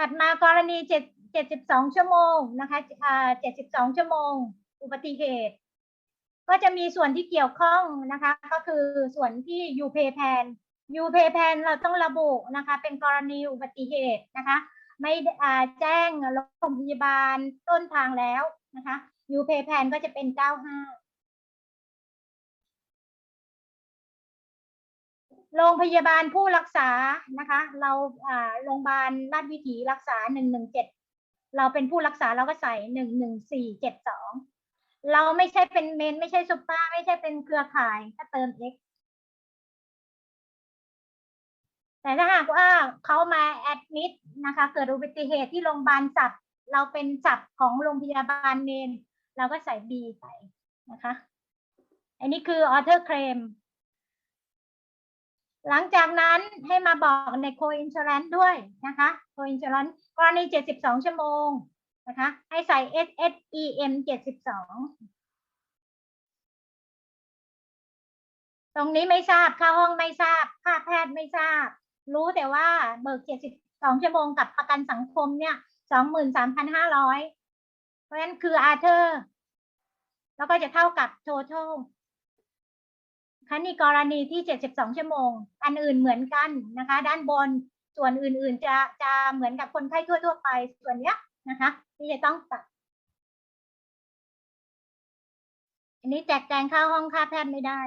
ถัดมากรณีเจ็ชั่วโมงนะคะเจ็ดสิชั่วโมง อุบัติเหตุ ก็จะมีส่วนที่เกี่ยวข้องนะคะ ก็คือส่วนที่ยูเพแพนยูเพแพนเราต้องระบุนะคะ เป็นกรณีอุบัติเหตุนะคะ ไม่แจ้งโรงพยาบาลต้นทางแล้วนะคะยูเพแพนก็จะเป็น 95 โรงพยาบาลผู้รักษานะคะ เราอ่าโรงพยาบาลราชวิถีรักษาหนึ่งหนึ่งเจ็ดเราเป็นผู้รักษาเราก็ใส่หนึ่งหนึ่งสี่เจ็ดสองเราไม่ใช่เป็นเมน ไม่ใช่ซุปเปอร์ไม่ใช่เป็นเครือข่ายก็เติม x แต่ถ้าหากว่าเขามาแอดมิดนะคะ เกิดอุบัติเหตุที่โรงพยาบาลสัตว์เราเป็นสัตว์ของโรงพยาบาลเมน เราก็ใส่ b ไปนะคะ อันนี้คือ author claim หลังจากนั้นให้มาบอกใน co-insurance ด้วยนะคะ co-insurance กรณี 72 ชั่วโมงนะคะ ให้ใส่ SSEM 72 ตรงนี้ไม่ทราบค่าห้องไม่ทราบ ค่าแพทย์ไม่ทราบ รู้แต่ว่าเบิก 72 ชั่วโมงกับประกันสังคมเนี่ย 23,500 เพราะฉะนั้นคืออาเธอร์ แล้วก็จะเท่ากับ total คะนี่กรณีที่ 72 ชั่วโมง อันอื่นเหมือนกันนะคะ ด้านบนส่วนอื่นๆ จะจะเหมือนกับคนไข้ทั่วๆไปส่วนเนี้ยนะคะ ที่จะต้องตัดอันนี้แจกแจงค่าห้องค่าแพทย์ไม่ได้